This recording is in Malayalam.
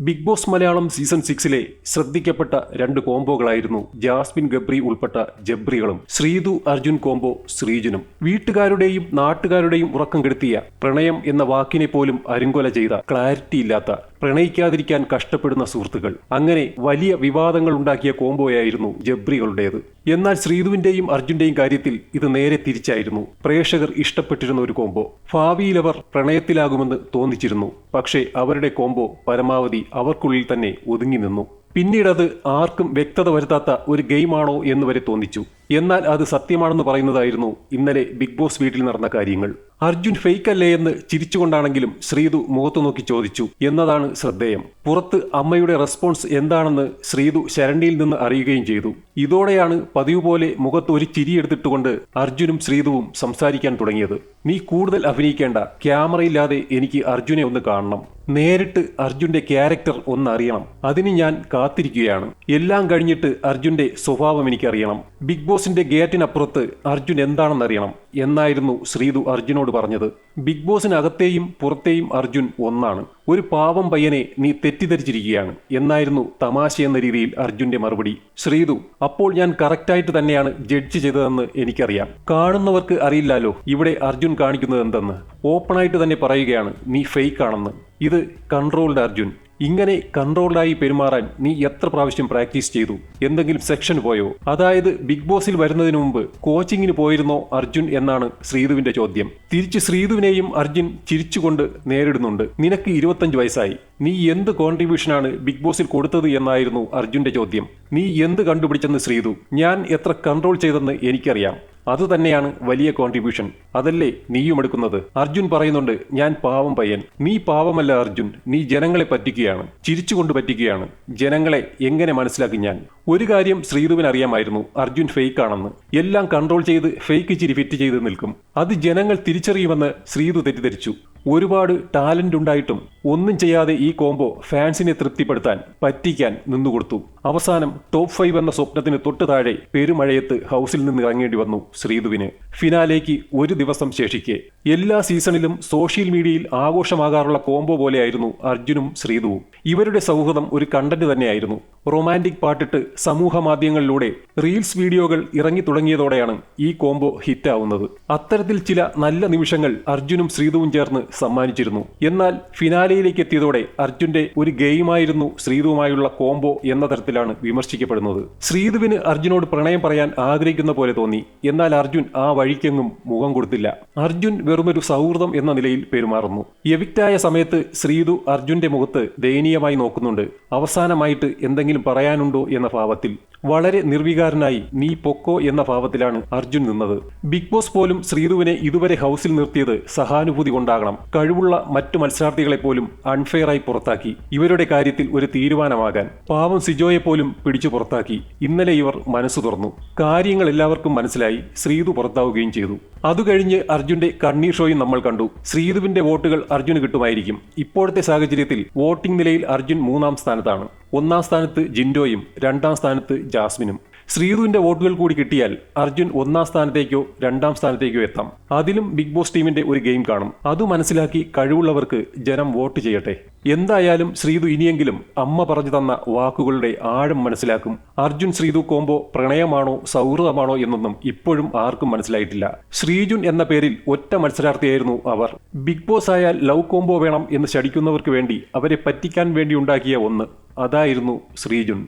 ബിഗ് ബോസ് മലയാളം സീസൺ സിക്സിലെ ശ്രദ്ധിക്കപ്പെട്ട രണ്ട് കോംബോകളായിരുന്നു ജാസ്മിൻ ഗബ്രി ഉൾപ്പെട്ട ജബ്രികളും ശ്രീതു അർജുൻ കോംബോ ശ്രീജുനും. വീട്ടുകാരുടെയും നാട്ടുകാരുടെയും ഉറക്കം കെടുത്തിയ പ്രണയം എന്ന വാക്കിനെ പോലും അരുങ്കൊല ചെയ്ത ക്ലാരിറ്റി ഇല്ലാത്ത പ്രണയിക്കാതിരിക്കാൻ കഷ്ടപ്പെടുന്ന സുഹൃത്തുക്കൾ. അങ്ങനെ വലിയ വിവാദങ്ങൾ ഉണ്ടാക്കിയ കോംബോയായിരുന്നു ജബ്രികളുടേത്. എന്നാൽ ശ്രീധുവിന്റെയും അർജുന്റെയും കാര്യത്തിൽ ഇത് നേരെ തിരിച്ചായിരുന്നു. പ്രേക്ഷകർ ഇഷ്ടപ്പെട്ടിരുന്ന ഒരു കോംബോ. ഭാവിയിലവർ പ്രണയത്തിലാകുമെന്ന് തോന്നിച്ചിരുന്നു. പക്ഷേ അവരുടെ കോംബോ പരമാവധി അവർക്കുള്ളിൽ തന്നെ ഒതുങ്ങി നിന്നു. പിന്നീട് അത് ആർക്കും വ്യക്തത വരുത്താത്ത ഒരു ഗെയിമാണോ എന്ന് വരെ തോന്നിച്ചു. എന്നാൽ അത് സത്യമാണെന്ന് പറയുന്നതായിരുന്നു ഇന്നലെ ബിഗ് ബോസ് വീട്ടിൽ നടന്ന കാര്യങ്ങൾ. അർജുൻ ഫെയ്ക്കല്ലേ എന്ന് ചിരിച്ചുകൊണ്ടാണെങ്കിലും ശ്രീതു മുഖത്തു നോക്കി ചോദിച്ചു. എന്നതാണ് ശ്രദ്ധേയം. പുറത്ത് അമ്മയുടെ റെസ്പോൺസ് എന്താണെന്ന് ശ്രീതു ശരണിയിൽ നിന്ന് അറിയുകയും ചെയ്തു. ഇതോടെയാണ് പതിവ് പോലെ മുഖത്ത് ഒരു ചിരിയെടുത്തിട്ടുകൊണ്ട് അർജുനും ശ്രീതുവും സംസാരിക്കാൻ തുടങ്ങിയത്. നീ കൂടുതൽ അഭിനയിക്കേണ്ട. ക്യാമറയില്ലാതെ എനിക്ക് അർജുനെ ഒന്ന് കാണണം. നേരിട്ട് അർജുന്റെ ക്യാരക്ടർ ഒന്നറിയണം. അതിന് ഞാൻ കാത്തിരിക്കുകയാണ്. എല്ലാം കഴിഞ്ഞിട്ട് അർജുന്റെ സ്വഭാവം എനിക്കറിയണം. ബിഗ് ബോസിന്റെ ഗേറ്റിനപ്പുറത്ത് അർജുൻ എന്താണെന്നറിയണം എന്നായിരുന്നു ശ്രീതു അർജുനോട് പറഞ്ഞത്. ബിഗ് ബോസിനകത്തെയും പുറത്തെയും അർജുൻ ഒന്നാണ്. ഒരു പാവം പയ്യനെ നീ തെറ്റിദ്ധരിച്ചിരിക്കുകയാണ് എന്നായിരുന്നു തമാശ എന്ന രീതിയിൽ അർജുന്റെ മറുപടി. ശ്രീതു അപ്പോൾ ഞാൻ കറക്റ്റായിട്ട് തന്നെയാണ് ജഡ്ജ് ചെയ്തതെന്ന് എനിക്കറിയാം. കാണുന്നവർക്ക് അറിയില്ലല്ലോ ഇവിടെ അർജുൻ കാണിക്കുന്നത് എന്തെന്ന്. ഓപ്പണായിട്ട് തന്നെ പറയുകയാണ് നീ ഫേക്ക് ആണെന്ന്. ഇത് കൺട്രോൾഡ് അർജുൻ. ഇങ്ങനെ കൺട്രോൾഡായി പെരുമാറാൻ നീ എത്ര പ്രാവശ്യം പ്രാക്ടീസ് ചെയ്തു? എന്തെങ്കിലും സെക്ഷൻ പോയോ? അതായത് ബിഗ് ബോസിൽ വരുന്നതിന് മുമ്പ് കോച്ചിങ്ങിന് പോയിരുന്നോ അർജുൻ എന്നാണ് ശ്രീധുവിന്റെ ചോദ്യം. തിരിച്ച് ശ്രീധുവിനെയും അർജുൻ ചിരിച്ചുകൊണ്ട് നേരിടുന്നുണ്ട്. നിനക്ക് ഇരുപത്തഞ്ച് വയസ്സായി. നീ എന്ത് കോൺട്രിബ്യൂഷനാണ് ബിഗ് ബോസിൽ കൊടുത്തത് എന്നായിരുന്നു അർജുന്റെ ചോദ്യം. നീ എന്ത് കണ്ടുപിടിച്ചെന്ന് ശ്രീതു ഞാൻ എത്ര കൺട്രോൾ ചെയ്തെന്ന് എനിക്കറിയാം. അതുതന്നെയാണ് വലിയ കോൺട്രിബ്യൂഷൻ അതല്ലേ നീയും എടുക്കുന്നത്? അർജുൻ പറയുന്നുണ്ട് ഞാൻ പാവം പയ്യൻ. നീ പാവമല്ല അർജുൻ. നീ ജനങ്ങളെ പറ്റിക്കുകയാണ്. ചിരിച്ചുകൊണ്ട് പറ്റിക്കുകയാണ്. ജനങ്ങളെ എങ്ങനെ മനസ്സിലാക്കി ഞാൻ? ഒരു കാര്യം ശ്രീധുവിന് അറിയാമായിരുന്നു. അർജുൻ ഫേക്ക് ആണെന്ന്. എല്ലാം കൺട്രോൾ ചെയ്ത് ഫേക്ക് ചിരി ഫിറ്റ് ചെയ്ത് നിൽക്കും. അത് ജനങ്ങൾ തിരിച്ചറിയുമെന്ന് ശ്രീധു തെറ്റിദ്ധരിച്ചു. ഒരുപാട് ടാലന്റ് ഉണ്ടായിട്ടും ഒന്നും ചെയ്യാതെ ഈ കോംബോ ഫാൻസിനെ തൃപ്തിപ്പെടുത്താൻ പറ്റിക്കാൻ നിന്നുകൊടുത്തു. അവസാനം ടോപ്പ് ഫൈവ് എന്ന സ്വപ്നത്തിന് തൊട്ട് താഴെ പെരുമഴയത്ത് ഹൗസിൽ നിന്ന് ഇറങ്ങേണ്ടി വന്നു ശ്രീധുവിന്. ഫിനാലേക്ക് ഒരു ദിവസം ശേഷിക്കെ എല്ലാ സീസണിലും സോഷ്യൽ മീഡിയയിൽ ആഘോഷമാകാറുള്ള കോംബോ പോലെയായിരുന്നു അർജുനും ശ്രീധുവും. ഇവരുടെ സൗഹൃദം ഒരു കണ്ടന്റ് തന്നെയായിരുന്നു. റൊമാന്റിക് പാട്ടിട്ട് സമൂഹ മാധ്യമങ്ങളിലൂടെ റീൽസ് വീഡിയോകൾ ഇറങ്ങി തുടങ്ങിയതോടെയാണ് ഈ കോംബോ ഹിറ്റാവുന്നത്. അത്തരത്തിൽ ചില നല്ല നിമിഷങ്ങൾ അർജുനും ശ്രീധുവും ചേർന്ന് സമ്മാനിച്ചിരുന്നു. എന്നാൽ ഫിനാലയിലേക്ക് എത്തിയതോടെ അർജുന്റെ ഒരു ഗെയിമായിരുന്നു ശ്രീതുവുമായുള്ള കോംബോ എന്ന തരത്തിലാണ് വിമർശിക്കപ്പെടുന്നത്. ശ്രീതുവിന് അർജുനോട് പ്രണയം പറയാൻ ആഗ്രഹിക്കുന്ന പോലെ തോന്നി. എന്നാൽ അർജുൻ ആ വഴിക്കെങ്ങും മുഖം കൊടുത്തില്ല. അർജുൻ വെറുമൊരു സൗഹൃദം എന്ന നിലയിൽ പെരുമാറുന്നു. എവിക്റ്റായ സമയത്ത് ശ്രീതു അർജുന്റെ മുഖത്ത് ദയനീയമായി നോക്കുന്നുണ്ട്. അവസാനമായിട്ട് എന്തെങ്കിലും പറയാനുണ്ടോ എന്ന ഭാവത്തിൽ. വളരെ നിർവികാരനായി നീ പൊക്കോ എന്ന ഭാവത്തിലാണ് അർജുൻ നിന്നത്. ബിഗ് ബോസ് പോലും ശ്രീതുവിനെ ഇതുവരെ ഹൗസിൽ നിർത്തിയത് സഹാനുഭൂതി കൊണ്ടാകണം. കഴിവുള്ള മറ്റു മത്സരാർത്ഥികളെപ്പോലും അൺഫെയറായി പുറത്താക്കി. ഇവരുടെ കാര്യത്തിൽ ഒരു തീരുമാനമാകാൻ പാവം സിജോയെപ്പോലും പിടിച്ചു പുറത്താക്കി. ഇന്നലെ ഇവർ മനസ്സു തുറന്നു. കാര്യങ്ങൾ എല്ലാവർക്കും മനസ്സിലായി ശ്രീതു പുറത്താവുകയും ചെയ്തു. അതുകഴിഞ്ഞ് അർജുന്റെ കണ്ണീർ ഷോയും നമ്മൾ കണ്ടു. ശ്രീതുവിന്റെ വോട്ടുകൾ അർജുന് കിട്ടുമായിരിക്കും. ഇപ്പോഴത്തെ സാഹചര്യത്തിൽ വോട്ടിംഗ് നിലയിൽ അർജുൻ മൂന്നാം സ്ഥാനത്താണ്. ഒന്നാം സ്ഥാനത്ത് ജിൻഡോയും രണ്ടാം സ്ഥാനത്ത് ജാസ്മിനും. ശ്രീധുവിന്റെ വോട്ടുകൾ കൂടി കിട്ടിയാൽ അർജുൻ ഒന്നാം സ്ഥാനത്തേക്കോ രണ്ടാം സ്ഥാനത്തേക്കോ എത്താം. അതിലും ബിഗ് ബോസ് ടീമിന്റെ ഒരു ഗെയിം കാണും. അത് മനസ്സിലാക്കി കഴിവുള്ളവർക്ക് ജനം വോട്ട് ചെയ്യട്ടെ. എന്തായാലും ശ്രീതു ഇനിയെങ്കിലും അമ്മ പറഞ്ഞു തന്ന വാക്കുകളുടെ ആഴം മനസ്സിലാക്കും. അർജുൻ ശ്രീതു കോംബോ പ്രണയമാണോ സൗഹൃദമാണോ എന്നൊന്നും ഇപ്പോഴും ആർക്കും മനസ്സിലായിട്ടില്ല. ശ്രീജുൻ എന്ന പേരിൽ ഒറ്റ മത്സരാർത്ഥിയായിരുന്നു അവർ. ബിഗ് ബോസ് ആയാൽ ലവ് കോംബോ വേണം എന്ന് ശടിക്കുന്നവർക്ക് വേണ്ടി അവരെ പറ്റിക്കാൻ വേണ്ടി ഉണ്ടാക്കിയ ഒന്ന്. അതായിരുന്നു ശ്രീജുൻ.